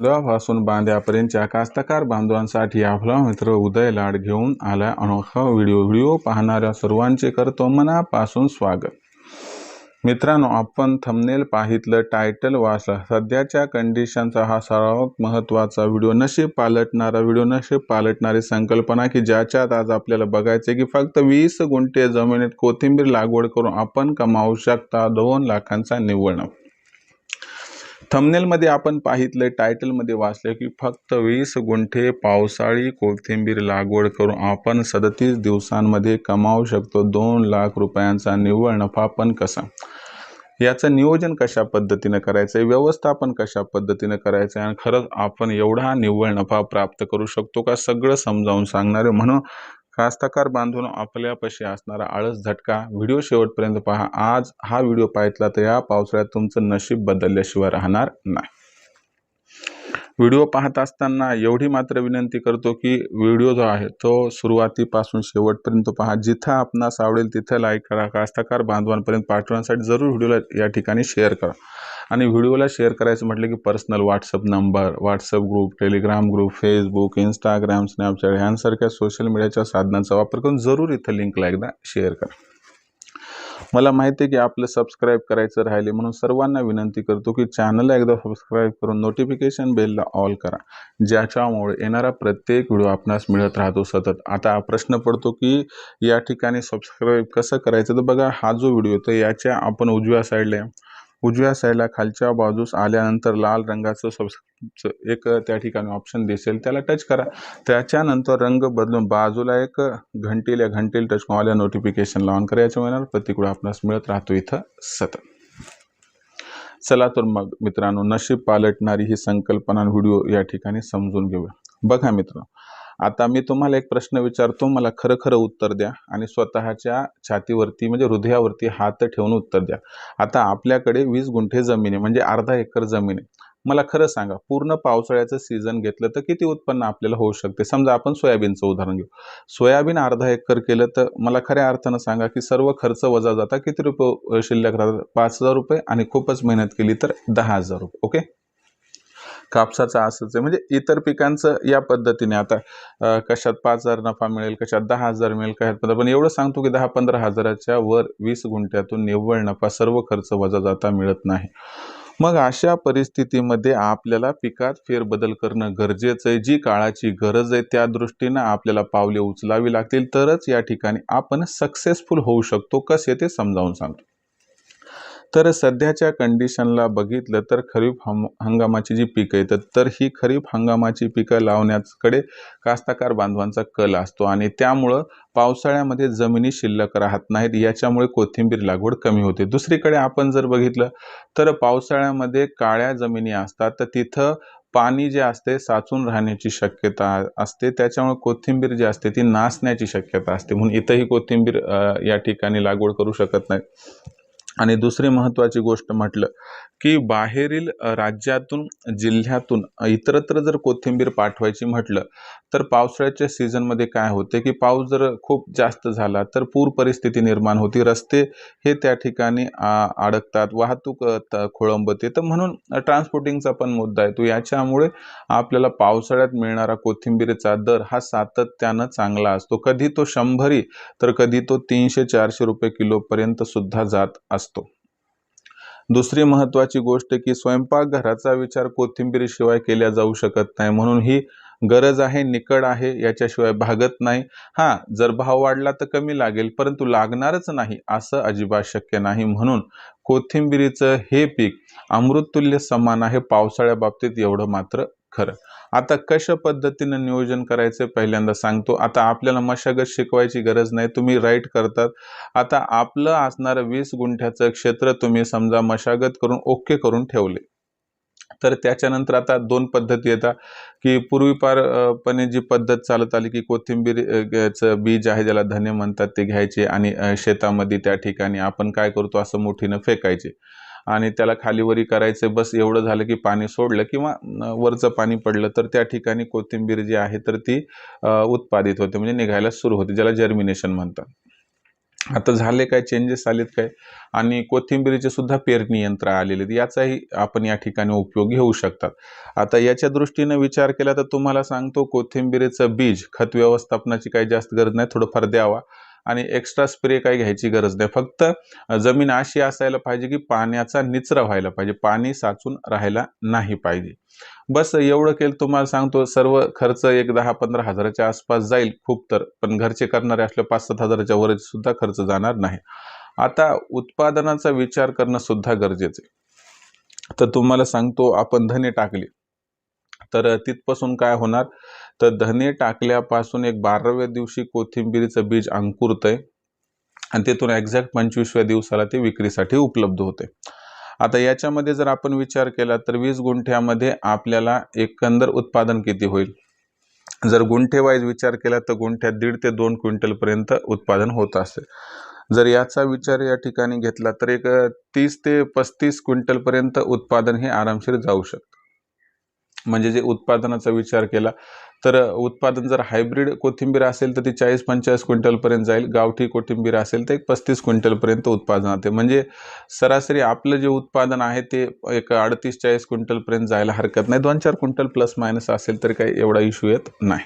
बांधापासून बांध्यापर्यंतच्या कास्तकार बांधवांसाठी आपला मित्र उदय लाड घेऊन आला अनोखा व्हिडिओ. व्हिडिओ पाहणाऱ्या सर्वांचे करतो मनापासून स्वागत. मित्रांनो आपण थंबनेल पाहितलं टायटल वाचला. सध्याच्या कंडिशनचा हा सर्वात महत्त्वाचा व्हिडिओ. नशीब पालटणारा व्हिडिओ नशीब पालटणारी संकल्पना की ज्याच्यात आज आपल्याला बघायचं आहे की फक्त वीस गुंठे जमिनीत कोथिंबीर लागवड करून आपण कमावू शकता दोन लाखांचा निव्वळ नफा. थंबनेलमध्ये आपण पाहितले टायटलमध्ये वाचलं की फक्त वीस गुंठे पावसाळी कोथिंबीर लागवड करून आपण सदतीस दिवसांमध्ये कमावू शकतो. दोन लाख रुपयांचा निव्वळ नफा पण कसा? याचं नियोजन कशा पद्धतीनं करायचं आहे व्यवस्थापन कशा पद्धतीनं करायचं आहे आणि खरंच आपण एवढा निव्वळ नफा प्राप्त करू शकतो का? सगळं समजावून सांगणारे म्हणून कास्तकार बांधून आपल्यापाशी असणारा आळस झटका. व्हिडिओ शेवटपर्यंत पहा. आज हा व्हिडिओ पाहितला तर या पावसाळ्यात तुमचं नशीब बदलल्याशिवाय राहणार नाही. व्हिडिओ पाहत असताना एवढी मात्र विनंती करतो की व्हिडिओ जो आहे तो सुरुवातीपासून शेवटपर्यंत पहा. जिथं आपणास आवडेल तिथं लाईक करा. कास्तकार बांधवांपर्यंत पाठवण्यासाठी जरूर व्हिडिओला या ठिकाणी शेअर करा. आणि व्हिडिओला शेअर करायचं म्हटलं की personal WhatsApp number WhatsApp group Telegram group Facebook Instagram Snapchat यांसारख्या सोशल मीडियाच्या साधनांचा वापर करून जरूर इथं लिंकला एकदा शेअर करा. मला माहिती आहे की आपलं सबस्क्राईब करायचं राहिले म्हणून सर्वांना विनंती करतो की चॅनलला एकदा सबस्क्राईब करून नोटिफिकेशन बेलला ऑल करा. ज्याच्यामुळे येणारा प्रत्येक व्हिडिओ आपणास मिळत राहतो सतत. आता प्रश्न पडतो की या ठिकाणी सबस्क्राईब कसं करायचं? तर बघा हा जो व्हिडिओ तर याच्या आपण उजव्या साईडला उजव्या साईडला खालच्या बाजूस आल्यानंतर लाल रंगाचं सब एक त्या ठिकाणी ऑप्शन दिसेल. त्याला टच करा. त्याच्यानंतर रंग बदलून बाजूला एक घंटील या घंटील टच आल्या नोटिफिकेशन ऑन करा. याच्यामुळे येणार आपणास मिळत राहतो इथं सतत. चला तर मग मित्रांनो नशीब पालटणारी ही संकल्पना व्हिडिओ या ठिकाणी समजून घेऊया. बघा मित्रांनो आता मी तुम्हाला एक प्रश्न विचारतो मला खरं खरं उत्तर द्या आणि स्वतःच्या छातीवरती म्हणजे हृदयावरती हात ठेवून उत्तर द्या. आता आपल्याकडे वीस गुंठे जमीन आहे म्हणजे अर्धा एकर जमीन आहे. मला खरं सांगा पूर्ण पावसाळ्याचं सीझन घेतलं तर किती उत्पन्न आपल्याला होऊ शकते? समजा आपण सोयाबीनचं उदाहरण घेऊ. सोयाबीन अर्धा एकर केलं तर मला खऱ्या अर्थानं सांगा की सर्व खर्च वजा जाता किती रुपये शिल्लक राहतात? पाच हजार रुपये आणि खूपच मेहनत केली तर दहा हजार रुपये ओके? कापसाचं असंच आहे. म्हणजे इतर पिकांचं या पद्धतीने आता कशात पाच हजार नफा मिळेल कशात दहा हजार मिळेल काय पण एवढं सांगतो की दहा पंधरा हजाराच्या वर वीस गुंठ्यातून निव्वळ नफा सर्व खर्च वजा जाता मिळत नाही. मग अशा परिस्थितीमध्ये आपल्याला पिकात फेरबदल करणं गरजेचं आहे. जी काळाची गरज आहे त्या दृष्टीनं आपल्याला पावले उचलावी लागतील. तरच या ठिकाणी आपण सक्सेसफुल होऊ शकतो. कसे ते समजावून सांगतो. तर सध्याच्या कंडिशनला बघितलं तर खरीप हम हंगामाची जी पिकं येतात तर ही खरीप हंगामाची पिकं लावण्याकडे कास्तकार बांधवांचा कल असतो आणि त्यामुळं पावसाळ्यामध्ये जमिनी शिल्लक राहत नाहीत याच्यामुळे कोथिंबीर लागवड कमी होते. दुसरीकडे आपण जर बघितलं तर पावसाळ्यामध्ये काळ्या जमिनी असतात तर तिथं पाणी जे असते साचून राहण्याची शक्यता असते त्याच्यामुळे कोथिंबीर जी असते ती नासण्याची शक्यता असते. म्हणून इथंही कोथिंबीर या ठिकाणी लागवड करू शकत नाही आणि दुसरी महत्त्वाची गोष्ट म्हटलं की बाहेरील राज्यातून जिल्ह्यातून इतरत्र जर कोथिंबीर पाठवायची म्हटलं तर पावसाळ्याच्या सीझनमध्ये काय होते की पाऊस जर खूप जास्त झाला तर पूर परिस्थिती निर्माण होती. रस्ते हे त्या ठिकाणी अडकतात वाहतूक खोळंबते तर म्हणून ट्रान्सपोर्टिंगचा पण मुद्दा आहे तो. याच्यामुळे आपल्याला पावसाळ्यात मिळणारा कोथिंबीरीचा दर हा सातत्यानं चांगला असतो. कधी तो शंभरी तर कधी तो तीनशे चारशे रुपये किलोपर्यंत सुद्धा जात असतो. दुसरी महत्त्वाची गोष्ट की स्वयंपाकघराचा विचार कोथिंबीरीशिवाय केल्या जाऊ शकत नाही. म्हणून ही गरज आहे निकड आहे याच्याशिवाय भागत नाही. हां जर भाव वाढला तर कमी लागेल परंतु लागणारच नाही असं अजिबात शक्य नाही. म्हणून कोथिंबिरीचं हे पीक अमृततुल्य समान आहे पावसाळ्या बाबतीत एवढं मात्र खरं. आता कशा पद्धतीनं नियोजन करायचं पहिल्यांदा सांगतो. आता आपल्याला मशागत शिकवायची गरज नाही तुम्ही राईट करतात. आता आपलं असणारं वीस गुंठ्याचं क्षेत्र तुम्ही समजा मशागत करून ओके करून ठेवले. तर त्याच्यानंतर आता दोन पद्धती येतात की पूर्वीपारपणे जी पद्धत चालत आली की कोथिंबीरचं बीज आहे ज्याला धने म्हणतात ते घ्यायचे आणि शेतामध्ये त्या ठिकाणी आपण काय करतो असं मोठीनं फेकायचे. आणि त्याला खालीवरी करायचं बस एवढं झालं की पाणी सोडलं किंवा वरचं पाणी पडलं तर त्या ठिकाणी कोथिंबीर जी आहे तर ती उत्पादित होते म्हणजे निघायला सुरू होते ज्याला जर्मिनेशन म्हणतात. आता झाले काय चेंजेस आलेत काय? आणि कोथिंबिरीचे सुद्धा पेरणी यंत्र आलेले आहेत याचाही आपण या ठिकाणी उपयोग घेऊ शकतात. आता याच्या दृष्टीनं विचार केला तर तुम्हाला सांगतो कोथिंबिरीचं बीज खत व्यवस्थापनाची काही जास्त गरज नाही थोडंफार द्यावा. आणि एक्स्ट्रा स्प्रे काही घ्यायची गरज नाही. फक्त जमीन अशी असायला पाहिजे की पाण्याचा निचरा व्हायला पाहिजे. पाणी साचून राहायला नाही पाहिजे. बस एवढं केलं तुम्हाला सांगतो सर्व खर्च एक दहा पंधरा हजाराच्या आसपास जाईल खूप तर. पण घरचे करणारे असले पाच सात हजाराच्या वर सुद्धा खर्च जाणार नाही. आता उत्पादनाचा विचार करणं सुद्धा गरजेचं आहे. तर तुम्हाला सांगतो आपण धने टाकले. तर तिथपासून काय होणार? तर धने टाकल्यापासून एक बाराव्या दिवशी कोथिंबीरीचं बीज अंकुरतंय आणि तिथून एक्झॅक्ट पंचवीसव्या दिवसाला ते विक्रीसाठी उपलब्ध होते. आता याच्यामध्ये जर आपण विचार केला तर वीस गुंठ्यामध्ये आपल्याला एकंदर उत्पादन किती होईल? जर गुंठे वाईज विचार केला तर गुंठ्यात दीड ते दोन क्विंटलपर्यंत उत्पादन होत असते जर याचा विचार या ठिकाणी घेतला तर एक तीस ते पस्तीस क्विंटलपर्यंत उत्पादन हे आरामशीर जाऊ शकतं. म्हणजे जे उत्पादनाचा विचार केला तर उत्पादन जर हायब्रिड कोथिंबीर असेल तर ती चाळीस पंचेचाळीस क्विंटलपर्यंत जाईल. गावठी कोथिंबीर असेल तर एक पस्तीस क्विंटलपर्यंत उत्पादन होते. म्हणजे सरासरी आपलं जे उत्पादन आहे ते एक अडतीस चाळीस क्विंटलपर्यंत जायला हरकत नाही. दोन चार क्विंटल प्लस मायनस असेल तर काही एवढा इश्यू येत नाही.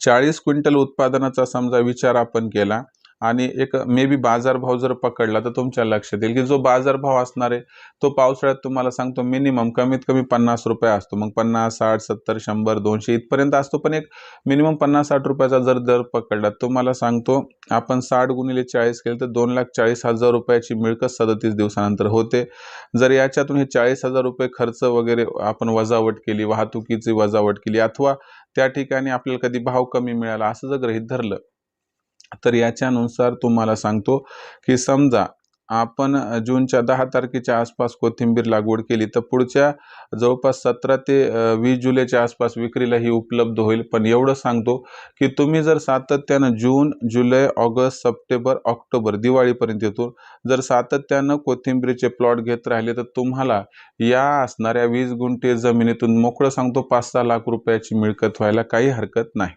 चाळीस क्विंटल उत्पादनाचा समजा विचार आपण केला आणि एक मे बी बाजारभाव जर पकडला तर तुमच्या लक्षात येईल की जो बाजारभाव असणार आहे तो पावसाळ्यात तुम्हाला सांगतो मिनिमम कमीत कमी पन्नास रुपये असतो. मग पन्नास साठ सत्तर शंभर दोनशे इथपर्यंत असतो. पण एक मिनिमम पन्नास साठ रुपयाचा जर दर पकडला तुम्हाला सांगतो आपण साठ गुणिले चाळीस केलं तर दोन लाख चाळीस हजार रुपयाची मिळकत सदतीस दिवसानंतर होते. जर याच्यातून हे चाळीस हजार रुपये खर्च वगैरे आपण वजावट केली वाहतुकीची वजावट केली अथवा त्या ठिकाणी आपल्याला कधी भाव कमी मिळाला असं जर गृहित धरलं तर याच्यानुसार तुम्हाला सांगतो की समजा आपण जूनच्या दहा तारखेच्या आसपास कोथिंबीर लागवड केली तर पुढच्या जवळपास सतरा ते वीस जुलैच्या आसपास विक्रीला ही उपलब्ध होईल. पण एवढं सांगतो की तुम्ही जर सातत्यानं जून जुलै ऑगस्ट सप्टेंबर ऑक्टोबर दिवाळीपर्यंत येतो जर सातत्यानं कोथिंबीरीचे प्लॉट घेत राहिले तर तुम्हाला या असणाऱ्या वीस गुंठे जमिनीतून मोकळं सांगतो पाच सहा लाख रुपयाची मिळकत व्हायला काही हरकत नाही.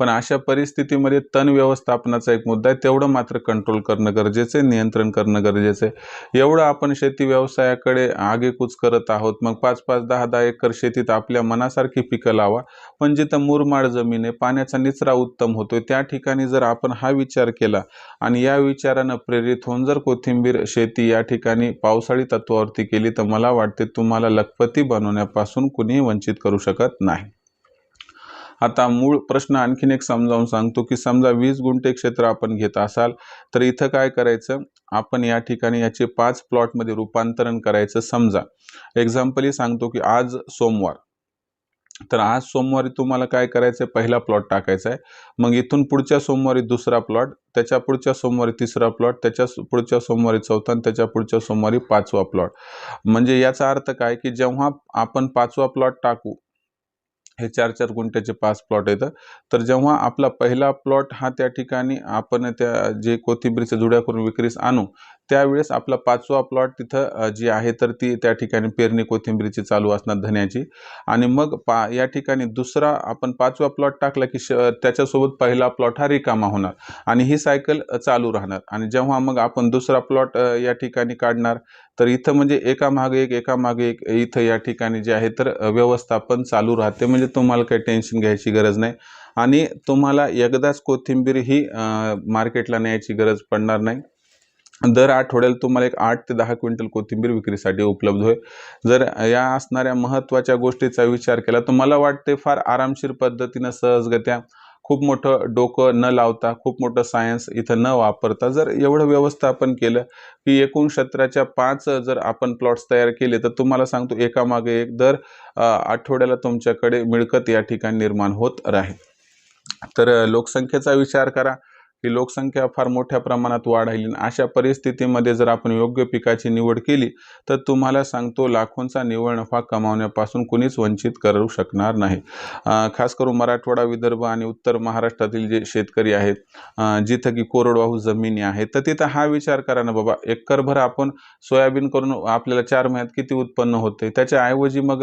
पण अशा परिस्थितीमध्ये तण व्यवस्थापनाचा एक मुद्दा आहे तेवढं मात्र कंट्रोल करणं गरजेचं आहे नियंत्रण करणं गरजेचं आहे. एवढं आपण शेती व्यवसायाकडे आगेकूच करत आहोत. मग पाच पाच दहा दहा एकर शेतीत आपल्या मनासारखी पिकं लावा. पण जिथं मुरमाड जमीन आहे पाण्याचा निचरा उत्तम होतोय त्या ठिकाणी जर आपण हा विचार केला आणि या विचारानं प्रेरित होऊन जर कोथिंबीर शेती या ठिकाणी पावसाळी तत्वावरती केली तर मला वाटते तुम्हाला लखपती बनवण्यापासून कुणीही वंचित करू शकत नाही. आता मूळ प्रश्न आणखीन एक समजावून सांगतो की समजा वीस गुंठे क्षेत्र आपण घेत असाल तर इथं काय करायचं? आपण या ठिकाणी याचे पाच प्लॉटमध्ये रूपांतरण करायचं समजा. एक्झाम्पली सांगतो की आज सोमवार. तर आज सोमवारी तुम्हाला काय करायचं आहे पहिला प्लॉट टाकायचा आहे. मग इथून पुढच्या सोमवारी दुसरा प्लॉट त्याच्या पुढच्या सोमवारी तिसरा प्लॉट त्याच्या पुढच्या सोमवारी चौथा आणि त्याच्या पुढच्या सोमवारी पाचवा प्लॉट. म्हणजे याचा अर्थ काय की जेव्हा आपण पाचवा प्लॉट टाकू हे चार चार गुंठ्याचे पाच प्लॉट येतं तर जेव्हा आपला पहिला प्लॉट हा त्या ठिकाणी आपण त्या जे कोथिंबीरच्या जुड्या करून विक्रीस आणू त्यावेळेस आपला पाचवा प्लॉट तिथं जी आहे तर ती त्या ठिकाणी पेरणी कोथिंबीरीची चालू असणार धन्याची. आणि मग पा या ठिकाणी दुसरा आपण पाचवा प्लॉट टाकला की श त्याच्यासोबत पहिला प्लॉट हा रिकामा होणार. आणि ही सायकल चालू राहणार. आणि जेव्हा मग आपण दुसरा प्लॉट या ठिकाणी काढणार तर इथं म्हणजे एका मागे एक एका मागे एक इथं या ठिकाणी जे आहे तर व्यवस्थापन चालू राहते. म्हणजे तुम्हाला काही टेन्शन घ्यायची गरज नाही. आणि तुम्हाला एकदाच कोथिंबीर ही मार्केटला न्यायची गरज पडणार नाही. दर आठवड्याला तुम्हाला एक आठ ते दहा क्विंटल कोथिंबीर विक्रीसाठी उपलब्ध होईल जर या असणाऱ्या महत्त्वाच्या गोष्टीचा विचार केला तर मला वाटते फार आरामशीर पद्धतीनं सहजगत्या खूप मोठं डोकं न लावता खूप मोठं सायन्स इथं न वापरता जर एवढं व्यवस्थापन केलं की एकूण क्षेत्राच्या पाच जर आपण प्लॉट्स तयार केले तर तुम्हाला सांगतो एकामागे एक दर आठवड्याला तुमच्याकडे मिळकत या ठिकाणी निर्माण होत राहील. तर लोकसंख्येचा विचार करा. की लोकसंख्या फार मोठ्या प्रमाणात वाढायली अशा परिस्थितीमध्ये जर आपण योग्य पिकाची निवड केली तर तुम्हाला सांगतो लाखोंचा निव्वळ नफा कमावण्यापासून कुणीच वंचित करू शकणार नाही. खास करून मराठवाडा विदर्भ आणि उत्तर महाराष्ट्रातील जे शेतकरी आहेत जिथं की कोरडवाहू जमिनी आहेत तर तिथं हा विचार करा ना बाबा एकरभर आपण सोयाबीन करून आपल्याला चार महिन्यात किती उत्पन्न होते? त्याच्याऐवजी मग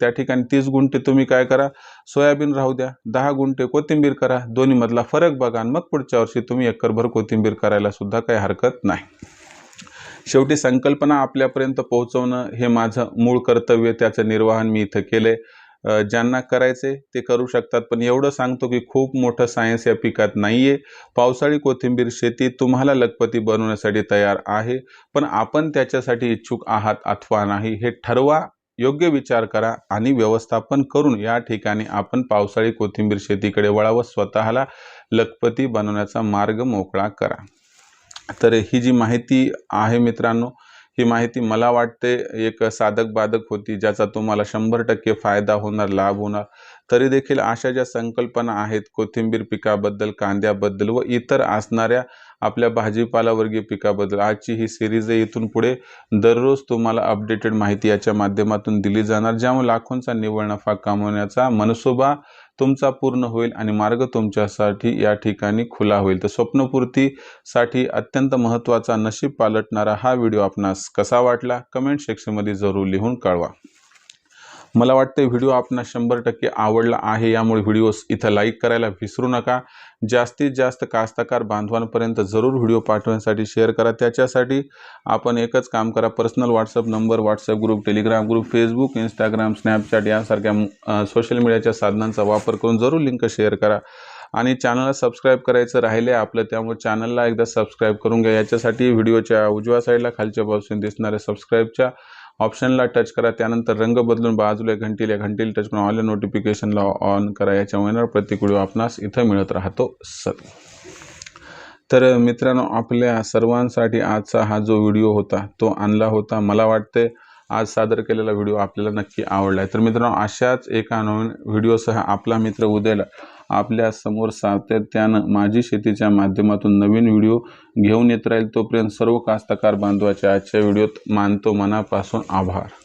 त्या ठिकाणी तीस गुंठे तुम्ही काय करा सोयाबीन राहू द्या दहा गुंठे कोथिंबीर करा दोन्हीमधला फरक बघा मग पुढच्या वर्षी तुम्ही एकरभर कोथिंबीर करायला सुद्धा काही हरकत नाही. शेवटी संकल्पना आपल्यापर्यंत पोहोचवणं हे माझं मूळ कर्तव्य त्याचं निर्वाहन मी इथं केलंय. ज्यांना करायचे ते करू शकतात पण एवढं सांगतो की खूप मोठं सायन्स या पिकात नाहीये. पावसाळी कोथिंबीर शेती तुम्हाला लखपती बनवण्यासाठी तयार आहे पण आपण त्याच्यासाठी इच्छुक आहात अथवा नाही हे ठरवा. योग्य विचार करा आणि व्यवस्थापन करून या ठिकाणी आपण पावसाळी कोथिंबीर शेतीकडे वळावं स्वतःला लखपती बनवण्याचा मार्ग मोकळा करा. तर ही जी माहिती आहे मित्रांनो ही माहिती मला वाटते एक साधक बाधक होती ज्याचा तुम्हाला शंभर टक्के फायदा होणार लाभ होणार. तरी देखील अशा ज्या संकल्पना आहेत कोथिंबीर पिकाबद्दल कांद्याबद्दल व इतर असणाऱ्या आपल्या भाजीपालावर्गीय पिकाबद्दल आजची ही सिरीज आहे. इथून पुढे दररोज तुम्हाला अपडेटेड माहिती याच्या माध्यमातून दिली जाणार ज्यामुळे लाखोंचा निव्वळ नफा कमवण्याचा मनसोबा तुमचा पूर्ण होईल आणि मार्ग तुमच्यासाठी या ठिकाणी खुला होईल. तर स्वप्नपूर्तीसाठी अत्यंत महत्त्वाचा नशीब पालटणारा हा व्हिडिओ आपणास कसा वाटला? कमेंट सेक्शनमध्ये जरूर लिहून कळवा. मला वाटतं व्हिडिओ आपणा शंभर टक्के आवडला आहे यामुळे व्हिडिओ इथं लाईक करायला विसरू नका. जास्तीत जास्त कास्तकार बांधवांपर्यंत जरूर व्हिडिओ पाठवण्यासाठी शेअर करा. त्याच्यासाठी आपण एकच काम करा personal WhatsApp number WhatsApp group Telegram group Facebook Instagram Snapchat यासारख्या सोशल मीडियाच्या साधनांचा वापर करून जरूर लिंक शेअर करा. आणि चॅनलला सबस्क्राईब करायचं राहिले आपलं त्यामुळे चॅनलला एकदा सबस्क्राईब करून घ्या. याच्यासाठी व्हिडिओच्या उजव्या साईडला खालच्या बाजूने दिसणाऱ्या सबस्क्राईबच्या ऑप्शनला टच करा. त्यानंतर रंग बदलून बाजूला घंटीला घंटीला टच करून ऑल नोटिफिकेशनला ऑन करा. याच्यामुळे प्रत्येक व्हिडिओ आपणास इथं मिळत राहतो सर. तर मित्रांनो आपल्या सर्वांसाठी आजचा हा जो व्हिडिओ होता तो आणला होता. मला वाटते आज सादर केलेला व्हिडिओ आपल्याला नक्की आवडला आहे तर मित्रांनो अशाच एका नवीन व्हिडिओसह आपला मित्र उद्याला आपल्यासमोर सातत्यानं माझी शेतीच्या माध्यमातून नवीन व्हिडिओ घेऊन येत राहील तोपर्यंत सर्व कास्तकार बांधवाच्या आजच्या व्हिडिओत मानतो मनापासून आभार.